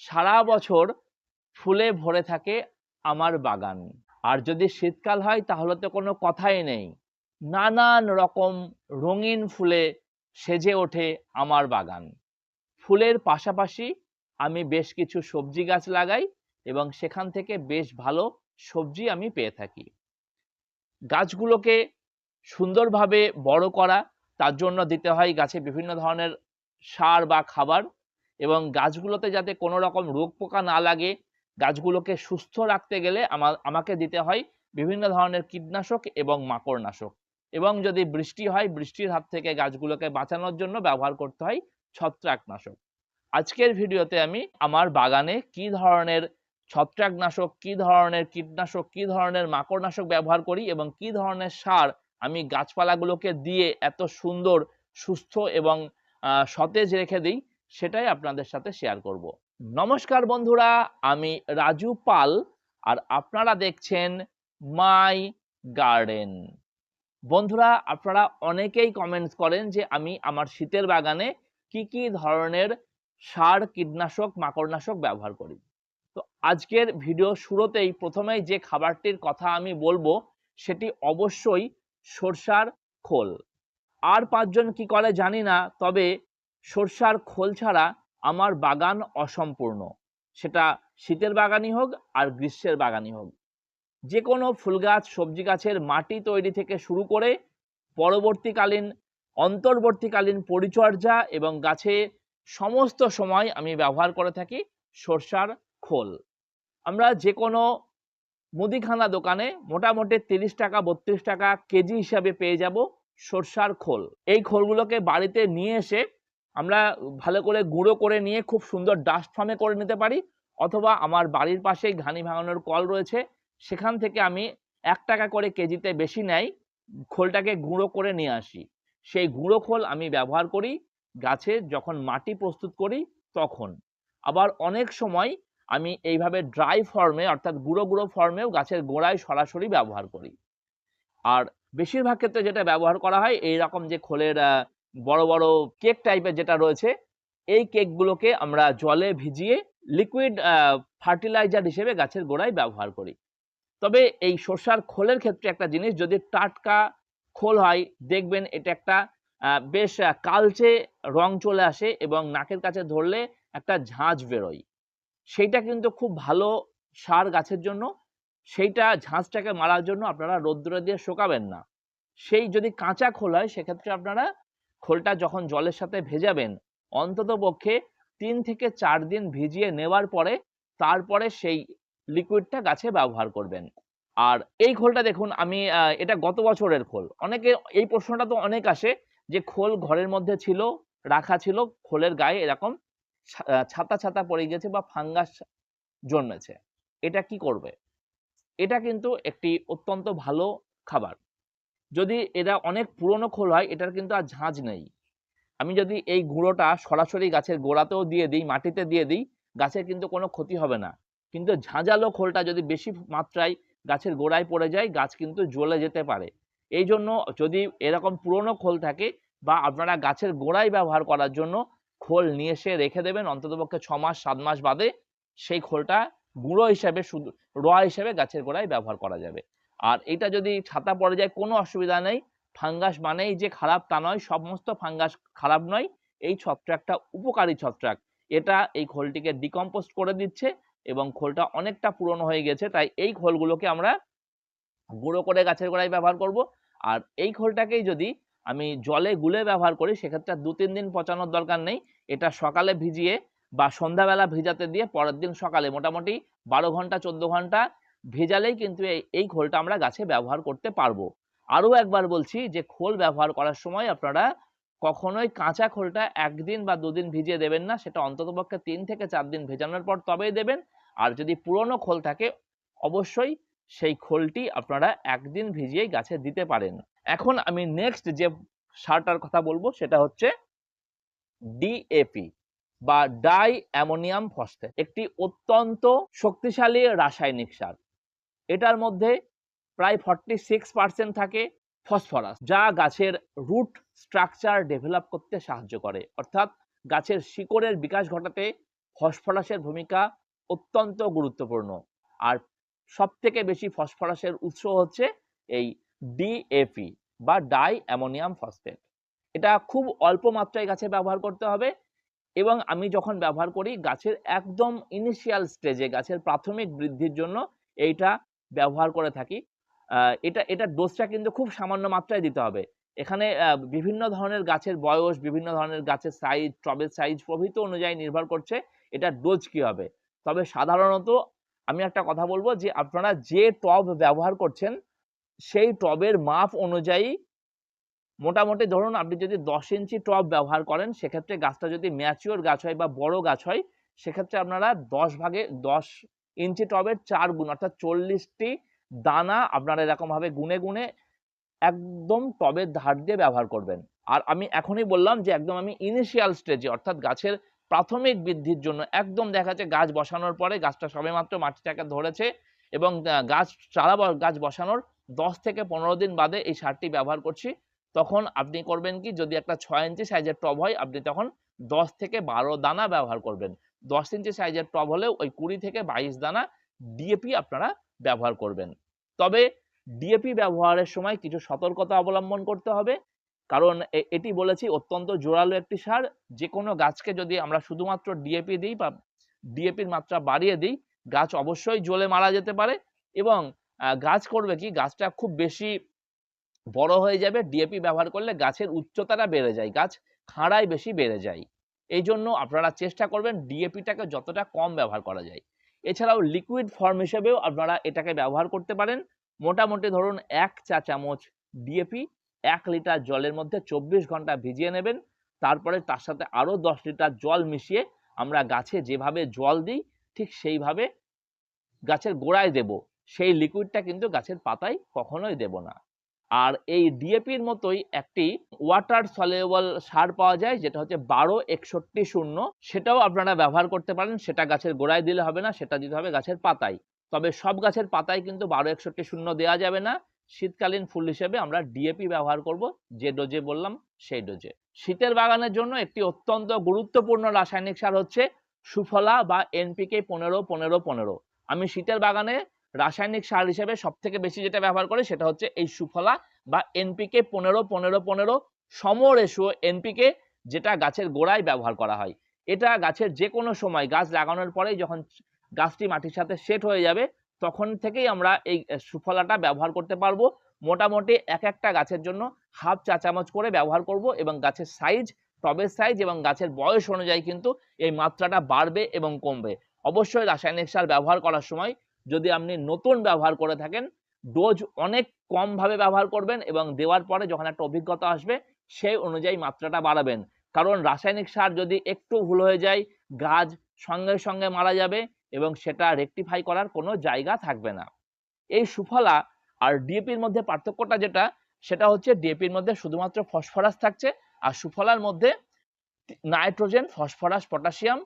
সারা বছর ফুলে ভরে থাকে আমার বাগান। আর যদি শীতকাল হয়, তাহলে তো কোনো কথাই নেই। নানান রকম রঙিন ফুলে সেজে ওঠে আমার বাগান। ফুলের পাশাপাশি আমি বেশ কিছু সবজি গাছ লাগাই এবং সেখান থেকে বেশ ভালো সবজি আমি পেয়ে থাকি। গাছগুলোকে সুন্দরভাবে বড় করা, তার জন্য দিতে হয় গাছে বিভিন্ন ধরনের সার বা খাবার এবং গাছগুলোতে যাতে কোনো রকম রোগ পোকা না লাগে, গাছগুলোকে সুস্থ রাখতে গেলে আমার আমাকে দিতে হয় বিভিন্ন ধরনের কীটনাশক এবং মাকড়নাশক। এবং যদি বৃষ্টি হয়, বৃষ্টির হাত থেকে গাছগুলোকে বাঁচানোর জন্য ব্যবহার করতে হয় ছত্রাকনাশক। আজকের ভিডিওতে আমি আমার বাগানে কি ধরনের ছত্রাকনাশক, কি ধরনের কীটনাশক, কি ধরনের মাকড়নাশক ব্যবহার করি এবং কি ধরনের সার আমি গাছপালাগুলোকে দিয়ে এত সুন্দর, সুস্থ এবং সতেজ রেখে দিই সেটাই আপনাদের সাথে শেয়ার করব। নমস্কার বন্ধুরা, আমি রাজু পাল আর আপনারা দেখছেন মাই গার্ডেন বন্ধুরা, আপনারা অনেকেই কমেন্টস করেন যে আমি আমার শীতের বাগানে কি কি ধরনের সার, কীটনাশক, মাকড়নাশক ব্যবহার করি। তো আজকের ভিডিও শুরুতেই প্রথমেই যে খাবারটির কথা আমি বলব, সেটি অবশ্যই সরষার খোল। আর পাঁচজন কি করে জানি না, তবে সরষার খোল ছাড়া আমার বাগান অসম্পূর্ণ। সেটা শীতের বাগানই হোক আর গ্রীষ্মের বাগানই হোক। যে কোনো ফুল গাছ সবজি গাছের মাটি তৈরি থেকে শুরু করে পরবর্তীকালীন, অন্তর্বর্তীকালীন পরিচর্যা এবং গাছে সমস্ত সময় আমি ব্যবহার করে থাকি সরষার খোল। আমরা যে কোনো মুদিখানা দোকানে মোটামুটি তিরিশ টাকা, বত্রিশ টাকা কেজি হিসাবে পেয়ে যাব সরষার খোল। এই খোলগুলোকে বাড়িতে নিয়ে এসে আমরা ভালো করে গুঁড়ো করে নিয়ে খুব সুন্দর ডাস্ট ফার্মে করে নিতে পারি, অথবা আমার বাড়ির পাশেই ঘানি ভাঙানোর কল রয়েছে, সেখান থেকে আমি এক টাকা করে কেজিতে বেশি নেয় খোলটাকে গুঁড়ো করে নিয়ে আসি। সেই গুঁড়ো খোল আমি ব্যবহার করি, গাছে যখন মাটি প্রস্তুত করি, তখন। আবার অনেক সময় আমি এইভাবে ড্রাই ফর্মে অর্থাৎ গুঁড়ো গুঁড়ো ফর্মেও গাছের গোড়ায় সরাসরি ব্যবহার করি। আর বেশিরভাগ ক্ষেত্রে যেটা ব্যবহার করা হয় এই রকম যে খোলের বড় বড় কেক টাইপের যেটা রয়েছে, এই কেকগুলোকে আমরা জলে ভিজিয়ে লিকুইড ফার্টিলাইজার হিসেবে গাছের গোড়ায় ব্যবহার করি। তবে এই সর্ষার খোলের ক্ষেত্রে একটা জিনিস, যদি টাটকা খোল হয়, দেখবেন এটা একটা বেশ কালচে রং চলে আসে এবং নাকের কাছে ধরলে একটা ঝাঁঝ বেরোয়। সেইটা কিন্তু খুব ভালো সার গাছের জন্য। সেইটা ঝাঁঝটাকে মারার জন্য আপনারা রোদ্দুরে দিয়ে শোকাবেন না। সেই যদি কাঁচা খোল হয়, সেক্ষেত্রে আপনারা খোলটা যখন জলের সাথে ভেজাবেন, অন্তত পক্ষে তিন থেকে চার দিন ভিজিয়ে নেওয়ার পরে তারপরে সেই লিকুইডটা গাছে ব্যবহার করবেন। আর এই খোলটা দেখুন, আমি এটা গত বছরের খোল। অনেকে এই প্রশ্নটা তো অনেক আসে যে খোল ঘরের মধ্যে ছিল, রাখা ছিল, খোলের গায়ে এরকম ছাতা ছাতা পড়ে গেছে বা ফাঙ্গাস জন্মেছে। এটা কি করবে? এটা কিন্তু একটি অত্যন্ত ভালো খাবার। যদি এটা অনেক পুরনো খোল হয়, এটার কিন্তু আর ঝাঁঝ নেই। আমি যদি এই গুঁড়োটা সরাসরি গাছের গোড়াতেও দিয়ে দিই, মাটিতে দিয়ে দিই, গাছের কিন্তু কোনো ক্ষতি হবে না। কিন্তু ঝাঁঝালো খোলটা যদি বেশি মাত্রায় গাছের গোড়ায় পড়ে যায়, গাছ কিন্তু জ্বলে যেতে পারে। এই জন্য যদি এরকম পুরনো খোল থাকে বা আপনারা গাছের গোড়ায় ব্যবহার করার জন্য খোল নিয়ে এসে রেখে দেবেন, অন্ততপক্ষে ছ মাস, সাত মাস বাদে, সেই খোলটা গুঁড়ো হিসাবে শুধু রোয়া হিসাবে গাছের গোড়ায় ব্যবহার করা যাবে। আর এটা যদি ছাতা পড়ে যায়, কোনো অসুবিধা নেই। ফাঙ্গাস মানেই যে খারাপ তা নয়, সমস্ত ফাঙ্গাস খারাপ নয়। এই ছত্রাকটা উপকারী ছত্রাক। এটা এই খোলটিকে ডিকম্পোস্ট করে দিচ্ছে এবং খোলটা অনেকটা পুরনো হয়ে গেছে, তাই এই খোলগুলোকে আমরা গুঁড়ো করে গাছের গোড়ায় ব্যবহার করব। আর এই খোলটাকেই যদি আমি জলে গুলে ব্যবহার করি, সেক্ষেত্রে দু তিন দিন পচানোর দরকার নেই। এটা সকালে ভিজিয়ে বা সন্ধ্যাবেলা ভিজাতে দিয়ে পরের দিন সকালে মোটামুটি বারো ঘণ্টা, চোদ্দ ঘণ্টা ভেজালেই কিন্তু এই খোলটা আমরা গাছে ব্যবহার করতে পারব। আরও একবার বলছি যে খোল ব্যবহার করার সময় আপনারা কখনোই কাঁচা খোলটা একদিন বা দুদিন ভিজিয়ে দেবেন না, সেটা অন্ততপক্ষে তিন থেকে চার দিন ভেজানোর পর তবেই দেবেন। আর যদি পুরনো খোল থাকে, অবশ্যই সেই খোলটি আপনারা একদিন ভিজিয়েই গাছে দিতে পারেন। এখন আমি নেক্সট যে সারটার কথা বলব, সেটা হচ্ছে ডিএপি বা ডাই অ্যামোনিয়াম ফসফেট। একটি অত্যন্ত শক্তিশালী রাসায়নিক সার। এটার মধ্যে প্রায় ফর্টি সিক্স পার্সেন্ট থাকে ফসফরাস যা গাছের রুট স্ট্রাকচার ডেভেলপ করতে সাহায্য করে। অর্থাৎ গাছের শিকড়ের বিকাশ ঘটাতে ফসফরাসের ভূমিকা অত্যন্ত গুরুত্বপূর্ণ। আর সব থেকে বেশি ফসফরাসের উৎস হচ্ছে এই ডিএপি বা ডাই অ্যামোনিয়াম ফসফেট এটা খুব অল্প মাত্রায় গাছে ব্যবহার করতে হবে এবং আমি যখন ব্যবহার করি, গাছের একদম ইনিশিয়াল স্টেজে গাছের প্রাথমিক বৃদ্ধির জন্য এইটা ব্যবহার করে থাকি। এটা এটা ডোজটা কিন্তু খুব সামান্য মাত্রায় দিতে হবে। এখানে বিভিন্ন ধরনের গাছের বয়স, বিভিন্ন ধরনের গাছের সাইজ টবের সাইজ প্রভৃতি অনুযায়ী নির্ভর করছে এটা ডোজ কি হবে। তবে সাধারণত আমি একটা কথা বলব যে, আপনারা যে টব ব্যবহার করছেন, সেই টবের মাপ অনুযায়ী মোটামুটি ধরুন আপনি যদি দশ ইঞ্চি টব ব্যবহার করেন, সেক্ষেত্রে গাছটা যদি ম্যাচিওর গাছ হয় বা বড় গাছ হয়, সেক্ষেত্রে আপনারা দশ ভাগে, দশ ইঞ্চি টবের চার গুণ, অর্থাৎ চল্লিশটি দানা আপনারা এরকম ভাবে গুনে গুনে একদম টবের ধার দিয়ে ব্যবহার করবেন। আর আমি এখনই বললাম যে একদম আমি ইনিশিয়াল স্টেজে অর্থাৎ গাছের প্রাথমিক বৃদ্ধির জন্য একদম দেখা যাচ্ছে গাছ বসানোর পরে গাছটা সবেমাত্র মাটিটাকে ধরেছে এবং গাছ চারা গাছ বসানোর দশ থেকে পনেরো দিন বাদে এই সারটি ব্যবহার করছি। তখন আপনি করবেন কি, যদি একটা ছয় ইঞ্চি সাইজের টব হয়, আপনি তখন দশ থেকে বারো দানা ব্যবহার করবেন। দশ ইঞ্চি সাইজের টব হলে ওই কুড়ি থেকে বাইশ দানা ডিএপি আপনারা ব্যবহার করবেন। তবে ডিএপি ব্যবহারের সময় কিছু সতর্কতা অবলম্বন করতে হবে। কারণ এটি বলেছি অত্যন্ত জোরালো একটি সার। যে কোনো গাছকে যদি আমরা শুধুমাত্র ডিএপি দিই বা ডিএপির মাত্রা বাড়িয়ে দিই, গাছ অবশ্যই জ্বলে মারা যেতে পারে এবং গাছ করবে কি? গাছটা খুব বেশি বড় হয়ে যাবে। ডিএপি ব্যবহার করলে গাছের উচ্চতাটা বেড়ে যায়, গাছ খাড়ায় বেশি বেড়ে যায়। এই জন্য আপনারা চেষ্টা করবেন ডিএপিটাকে যতটা কম ব্যবহার করা যায়। এছাড়াও লিকুইড ফর্ম হিসেবেও আপনারা এটাকে ব্যবহার করতে পারেন। মোটামুটি ধরুন এক চা চামচ ডিএপি এক লিটার জলের মধ্যে চব্বিশ ঘণ্টা ভিজিয়ে নেবেন। তারপরে তার সাথে আরও দশ লিটার জল মিশিয়ে আমরা গাছে যেভাবে জল দিই, ঠিক সেইভাবে গাছের গোড়ায় দেব। সেই লিকুইডটা কিন্তু গাছের পাতায় কখনোই দেব না। আর এই ডিএপির মতোই একটি ওয়াটার সলিউবল সার পাওয়া যায়, যেটা হচ্ছে বারো একষট্টি শূন্য। সেটাও আপনারা ব্যবহার করতে পারেন, সেটা গাছের গোড়ায় দিলে হবে না, সেটা দিতে হবে গাছের পাতায়। তবে সব গাছের পাতায় কিন্তু বারো একষট্টি শূন্য দেওয়া যাবে না। শীতকালীন ফুল হিসেবে আমরা ডিএপি ব্যবহার করব, যে ডোজে বললাম, সেই ডোজে। শীতের বাগানের জন্য একটি অত্যন্ত গুরুত্বপূর্ণ রাসায়নিক সার হচ্ছে সুফলা বা এনপিকে পনেরো পনেরো পনেরো। আমি শীতের বাগানে রাসায়নিক সার হিসেবে সব থেকে বেশি যেটা ব্যবহার করে সেটা হচ্ছে এই সুফলা বা এনপিকে পনেরো পনেরো পনেরো সম এনপিকে যেটা গাছের গোড়ায় ব্যবহার করা হয়। এটা গাছের যে কোনো সময় গাছ লাগানোর পরেই যখন গাছটি মাটির সাথে সেট হয়ে যাবে তখন থেকেই আমরা এই সুফলাটা ব্যবহার করতে পারব। মোটামুটি এক একটা গাছের জন্য হাফ চা চামচ করে ব্যবহার করব এবং গাছের সাইজ টবের সাইজ এবং গাছের বয়স অনুযায়ী কিন্তু এই মাত্রাটা বাড়বে এবং কমবে। অবশ্যই রাসায়নিক সার ব্যবহার করার সময় যদি আপনি নতুন ব্যবহার করে থাকেন, ডোজ অনেক কম ভাবে ব্যবহার করবেন এবং দেওয়ার পরে যখন একটা অভিজ্ঞতা আসবে, সেই অনুযায়ী মাত্রাটা বাড়াবেন। কারণ রাসায়নিক সার যদি একটু ভুল হয়ে যায়, গাছ সঙ্গে সঙ্গে মারা যাবে এবং সেটা রেকটিফাই করার কোনো জায়গা থাকবে না। এই সুফলা আর ডিএপির মধ্যে পার্থক্যটা যেটা, সেটা হচ্ছে ডিএপির মধ্যে শুধুমাত্র ফসফরাস থাকছে আর সুফলার মধ্যে নাইট্রোজেন, ফসফরাস, পটাশিয়াম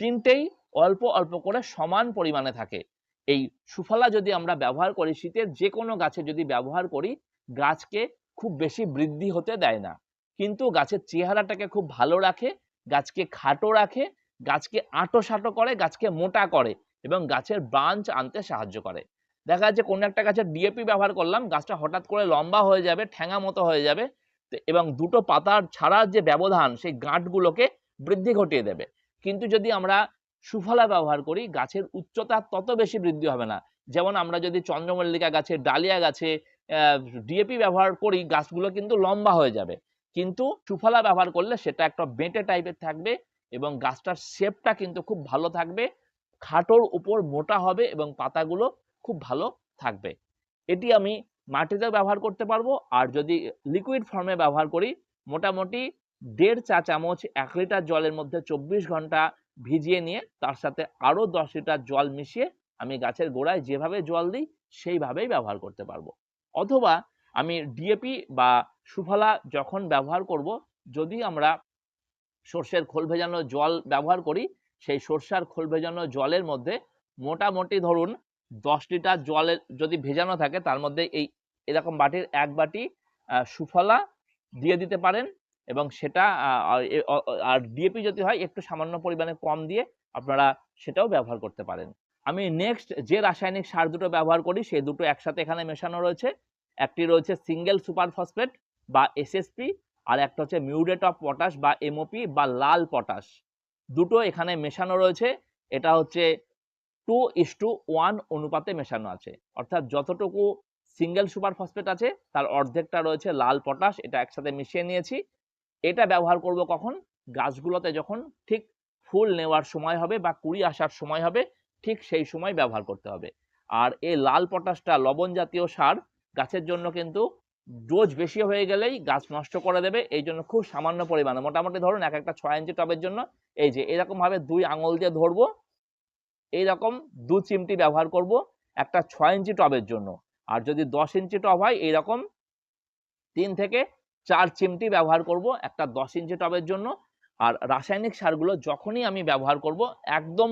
তিনটেই অল্প অল্প করে সমান পরিমাণে থাকে। এই সুফলা যদি আমরা ব্যবহার করি, শীতের যে কোনো গাছে যদি ব্যবহার করি, গাছকে খুব বেশি বৃদ্ধি হতে দেয় না। কিন্তু গাছের চেহারাটাকে খুব ভালো রাখে, গাছকে খাটো রাখে, গাছকে আঁটো সাঁটো করে, গাছকে মোটা করে এবং গাছের ব্রাঞ্চ আনতে সাহায্য করে। দেখা যাচ্ছে কোনো একটা গাছের ডিএপি ব্যবহার করলাম, গাছটা হঠাৎ করে লম্বা হয়ে যাবে, ঠ্যাঙা মতো হয়ে যাবে এবং দুটো পাতার ছাড়ার যে ব্যবধান, সেই গাঁটগুলোকে বৃদ্ধি ঘটিয়ে দেবে। কিন্তু যদি আমরা সুফলা ব্যবহার করি, গাছের উচ্চতা তত বেশি বৃদ্ধি হবে না। যেমন আমরা যদি চন্দ্রমল্লিকা গাছে, ডালিয়া গাছে ডিএপি ব্যবহার করি, গাছগুলো কিন্তু লম্বা হয়ে যাবে। কিন্তু সুফলা ব্যবহার করলে সেটা একটা বেঁটে টাইপের থাকবে এবং গাছটার শেপটা কিন্তু খুব ভালো থাকবে, খাটোর উপর মোটা হবে এবং পাতাগুলো খুব ভালো থাকবে। এটি আমি মাটিতে ব্যবহার করতে পারব, আর যদি লিকুইড ফর্মে ব্যবহার করি, মোটামুটি দেড় চা চামচ এক লিটার জলের মধ্যে চব্বিশ ঘণ্টা ভিজিয়ে নিয়ে তার সাথে আরও দশ লিটার জল মিশিয়ে আমি গাছের গোড়ায় যেভাবে জল দিই, সেইভাবেই ব্যবহার করতে পারব। অথবা আমি ডিএপি বা সুফলা যখন ব্যবহার করব, যদি আমরা সর্ষের খোল ভেজানো জল ব্যবহার করি, সেই সর্ষার খোল ভেজানো জলের মধ্যে মোটামুটি ধরুন দশ লিটার জলের যদি ভেজানো থাকে, তার মধ্যে এই এরকম বাটির এক বাটি সুফলা দিয়ে দিতে পারেন। এবং সেটা আর ডিএপি যদি হয়, একটু সামান্য পরিমাণে কম দিয়ে আপনারা সেটাও ব্যবহার করতে পারেন। আমি নেক্সট যে রাসায়নিক সার দুটো ব্যবহার করি সেই দুটো একসাথে এখানে মেশানো রয়েছে। একটি রয়েছে সিঙ্গেল সুপার ফসফেট বা এসএসপি আর একটা হচ্ছে মিউরেট অফ পটাশ বা এমওপি বা লাল পটাশ দুটো এখানে মেশানো রয়েছে। এটা হচ্ছে টু ইস টু ওয়ান অনুপাতে মেশানো আছে। অর্থাৎ যতটুকু সিঙ্গেল সুপার ফসফেট আছে, তার অর্ধেকটা রয়েছে লাল পটাশ এটা একসাথে মিশিয়ে নিয়েছি। এটা ব্যবহার করব কখন? গাছগুলোতে যখন ঠিক ফুল নেওয়ার সময় হবে বা কুড়ি আসার সময় হবে, ঠিক সেই সময় ব্যবহার করতে হবে। আর এই লাল পটাশটা লবণ জাতীয় সার গাছের জন্য কিন্তু ডোজ বেশি হয়ে গেলেই গাছ নষ্ট করে দেবে, এই জন্য খুব সামান্য পরিমাণে। মোটামুটি ধরুন এক একটা ছয় ইঞ্চি টবের জন্য এই যে এরকম ভাবে দুই আঙুল দিয়ে ধরবো, এইরকম দু চিমটি ব্যবহার করব একটা ছয় ইঞ্চি টবের জন্য। আর যদি দশ ইঞ্চি টব হয়, এইরকম তিন থেকে চার চিমটি ব্যবহার করব, একটা দশ ইঞ্চি টবের জন্য। আর রাসায়নিক সারগুলো যখনই আমি ব্যবহার করব, একদম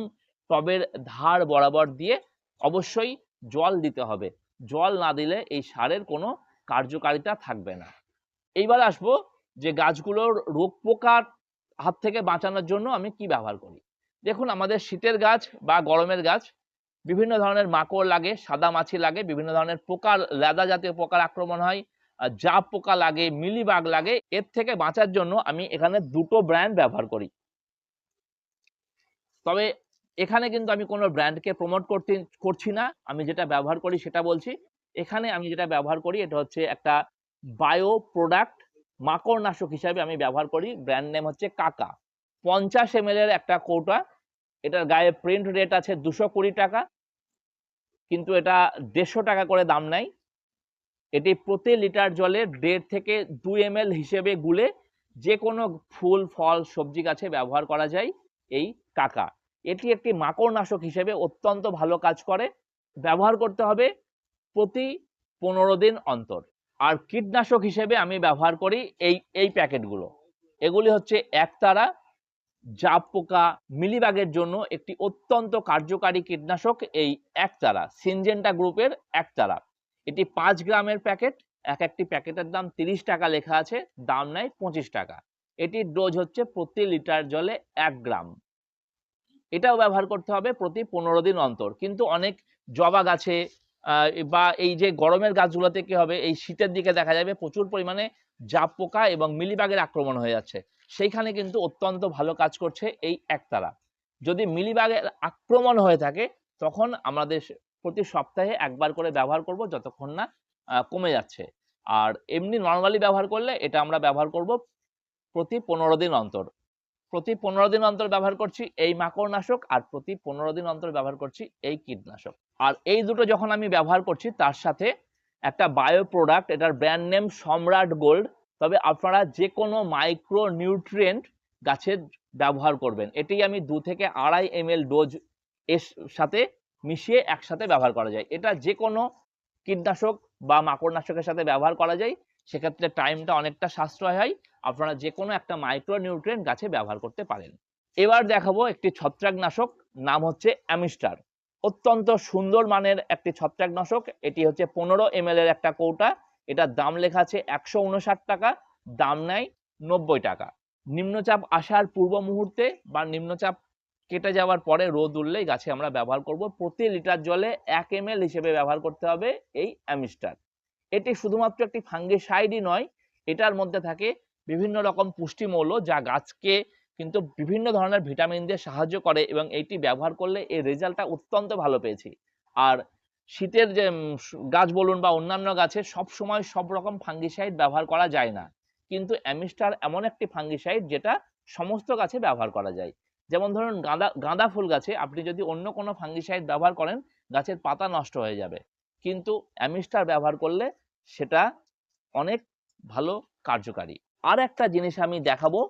টবের ধার বরাবর দিয়ে অবশ্যই জল দিতে হবে। জল না দিলে এই সারের কোনো কার্যকারিতা থাকবে না। এইবার আসব যে গাছগুলোর রোগ পোকার হাত থেকে বাঁচানোর জন্য আমি কি ব্যবহার করি। দেখুন, আমাদের শীতের গাছ বা গরমের গাছ, বিভিন্ন ধরনের মাকড় লাগে, সাদা মাছি লাগে, বিভিন্ন ধরনের পোকার, লেদা জাতীয় পোকার আক্রমণ হয় জাপ পোকা লাগে, মিলিবাগ লাগে, এর থেকে বাঁচার জন্য আমি এখানে দুটো ব্র্যান্ড ব্যবহার করি। তবে এখানে কিন্তু আমি কোনো ব্র্যান্ডকে প্রমোট করতে, করছি না। আমি যেটা ব্যবহার করি সেটা বলছি। এখানে আমি যেটা ব্যবহার করি, এটা হচ্ছে একটা বায়ো প্রোডাক্ট মাকড়নাশক হিসাবে আমি ব্যবহার করি। ব্র্যান্ড নেম হচ্ছে কাকা। পঞ্চাশ এম এর একটা কৌটা। এটার গায়ে প্রিন্ট রেট আছে দুশো কুড়ি টাকা। কিন্তু এটা দেড়শো টাকা করে দাম নেয় এটি প্রতি লিটার জলে দেড় থেকে দুই এম হিসেবে গুলে যে কোনো ফুল, ফল, সবজি গাছে ব্যবহার করা যায় এই কাকা। এটি একটি মাকড়নাশক হিসেবে অত্যন্ত ভালো কাজ করে। ব্যবহার করতে হবে প্রতি পনেরো দিন অন্তর। আর কীটনাশক হিসেবে আমি ব্যবহার করি এই এই প্যাকেটগুলো। এগুলি হচ্ছে একতারা জাপ পোকা মিলিবাগের জন্য একটি অত্যন্ত কার্যকারী কীটনাশক এই একতারা, সিনজেন্টা গ্রুপের একতারা। এটি পাঁচ গ্রামের প্যাকেট, এক একটি প্যাকেটের দাম তিরিশ টাকা লেখা আছে, দাম নেয় পঁচিশ টাকা। এটির ডোজ হচ্ছে প্রতি লিটার জলে এক গ্রাম। এটাও ব্যবহার করতে হবে প্রতি পনেরো দিন অন্তর। কিন্তু অনেক জবা গাছে বা এই যে গরমের গাছগুলোতে কি হবে, এই শীতের দিকে দেখা যাবে প্রচুর পরিমাণে জাপ পোকা এবং মিলিবাগের আক্রমণ হয়ে যাচ্ছে। সেইখানে কিন্তু অত্যন্ত ভালো কাজ করছে এই একতারা। যদি মিলিবাগের আক্রমণ হয়ে থাকে, তখন আমাদের প্রতি সপ্তাহে একবার করে ব্যবহার করব যতক্ষণ না কমে যাচ্ছে। আর এমনি নর্মালি ব্যবহার করলে এটা আমরা ব্যবহার করব প্রতি পনেরো দিন অন্তর। প্রতি পনেরো দিন অন্তর ব্যবহার করছি এই মাকড়নাশক আর প্রতি পনেরো দিন অন্তর ব্যবহার করছি এই কীটনাশক। আর এই দুটো যখন আমি ব্যবহার করছি তার সাথে একটা বায়ো প্রোডাক্ট এটার ব্র্যান্ড নেম সম্রাট গোল্ড তবে আপনারা যে কোনো মাইক্রো নিউট্রিয়েন্ট গাছের ব্যবহার করবেন। এটি আমি দু থেকে আড়াই এম ডোজ এর সাথে মিশিয়ে একসাথে ব্যবহার করা যায়। এটা যে কোনো কীটনাশক বা মাকড়নাশকের সাথে ব্যবহার করা যায়, সেক্ষেত্রে টাইমটা অনেকটা সাশ্রয় হয়। আপনারা যে কোনো একটা মাইক্রো নিউট্রিয়েন্ট গাছে ব্যবহার করতে পারেন। এবার দেখাবো একটি ছত্রাকনাশক, নাম হচ্ছে অ্যামিস্টার। অত্যন্ত সুন্দর মানের একটি ছত্রাকনাশক। এটি হচ্ছে পনেরো এম এর একটা কৌটা। এটার দাম লেখা আছে একশো উনষাট টাকা, দাম নেয় নব্বই টাকা। নিম্নচাপ আসার পূর্ব মুহূর্তে বা নিম্নচাপ কেটে যাওয়ার পরে রোদ উঠলেই গাছে আমরা ব্যবহার করব প্রতি লিটার জলে এক এম হিসেবে ব্যবহার করতে হবে এই অ্যামিস্টার। এটি শুধুমাত্র একটি ফাঙ্গিসাইডই নয়, এটার মধ্যে থাকে বিভিন্ন রকম পুষ্টিমৌল যা গাছকে কিন্তু বিভিন্ন ধরনের ভিটামিন দিয়ে সাহায্য করে এবং এইটি ব্যবহার করলে এই রেজাল্টটা অত্যন্ত ভালো পেয়েছি। আর শীতের যে গাছ বলুন বা অন্যান্য গাছে সব সময় সব রকম ফাঙ্গিসাইড ব্যবহার করা যায় না। কিন্তু অ্যামিস্টার এমন একটি ফাঙ্গিসাইড যেটা সমস্ত গাছে ব্যবহার করা যায়। যেমন ধরুন গাঁদা গাঁদা ফুল গাছে আপনি যদি অন্য কোনো ফাঙ্গিসাইড ব্যবহার করেন, গাছের পাতা নষ্ট হয়ে যাবে। কিন্তু অ্যামিস্টার ব্যবহার করলে সেটা অনেক ভালো কার্যকারী। আর একটা জিনিস আমি দেখাবো,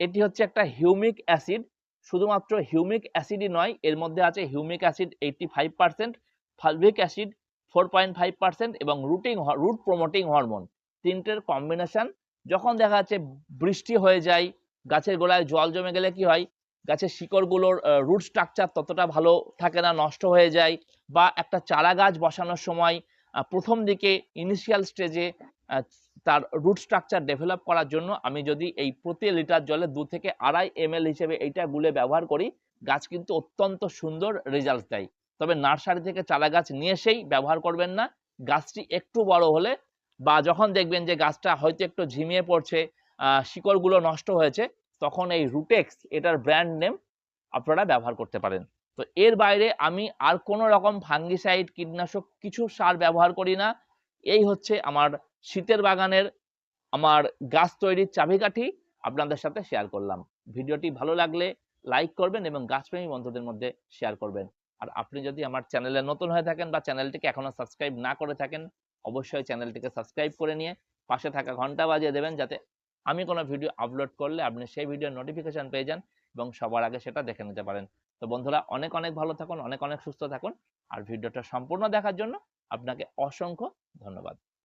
এটি হচ্ছে একটা হিউমিক অ্যাসিড শুধুমাত্র হিউমিক অ্যাসিডই নয়, এর মধ্যে আছে humic acid eighty five percent fulvic acid four point five percent এবং রুটিং রুট প্রমোটিং হরমোন তিনটের কম্বিনেশন যখন দেখা যাচ্ছে বৃষ্টি হয়ে যায় গাছের গোড়ায় জল জমে গেলে কি হয়? গাছের শিকড়গুলোর রুট স্ট্রাকচার ততটা ভালো থাকে না, নষ্ট হয়ে যায় বা একটা চারা গাছ বসানোর সময় প্রথম দিকে ইনিশিয়াল স্টেজে তার রুট স্ট্রাকচার ডেভেলপ করার জন্য আমি যদি এই প্রতি লিটার জলে দু থেকে আড়াই এম হিসেবে এইটা গুলে ব্যবহার করি, গাছ কিন্তু অত্যন্ত সুন্দর রেজাল্ট দেয়। তবে নার্সারি থেকে চারা গাছ নিয়ে এসেই ব্যবহার করবেন না। গাছটি একটু বড় হলে বা যখন দেখবেন যে গাছটা হয়তো একটু ঝিমিয়ে পড়ছে শিকড়গুলো নষ্ট হয়েছে, তখন এই রুটেক্স এটার ব্র্যান্ড নেম আপনারা ব্যবহার করতে পারেন। তো এর বাইরে আমি আর কোনো রকম ফাঙ্গিসাইড কীটনাশক কিছু সার ব্যবহার করি না। এই হচ্ছে আমার শীতের বাগানের আমার গাছ তৈরির চাবিকাঠি আপনাদের সাথে শেয়ার করলাম। ভিডিওটি ভালো লাগলে লাইক করবেন এবং গাছপ্রেমী বন্ধুদের মধ্যে শেয়ার করবেন। আর আপনি যদি আমার চ্যানেলে নতুন হয়ে থাকেন বা চ্যানেলটিকে এখনও সাবস্ক্রাইব না করে থাকেন, অবশ্যই চ্যানেলটিকে সাবস্ক্রাইব করে নিয়ে পাশে থাকা ঘণ্টা বাজিয়ে দেবেন যাতে আমি কোনো ভিডিও আপলোড করলে আপনি সেই ভিডিওর নোটিফিকেশান পেয়ে যান এবং সবার আগে সেটা দেখে নিতে পারেন। তো বন্ধুরা, অনেক অনেক ভালো থাকুন, অনেক অনেক সুস্থ থাকুন। আর ভিডিওটা সম্পূর্ণ দেখার জন্য আপনাকে অসংখ্য ধন্যবাদ।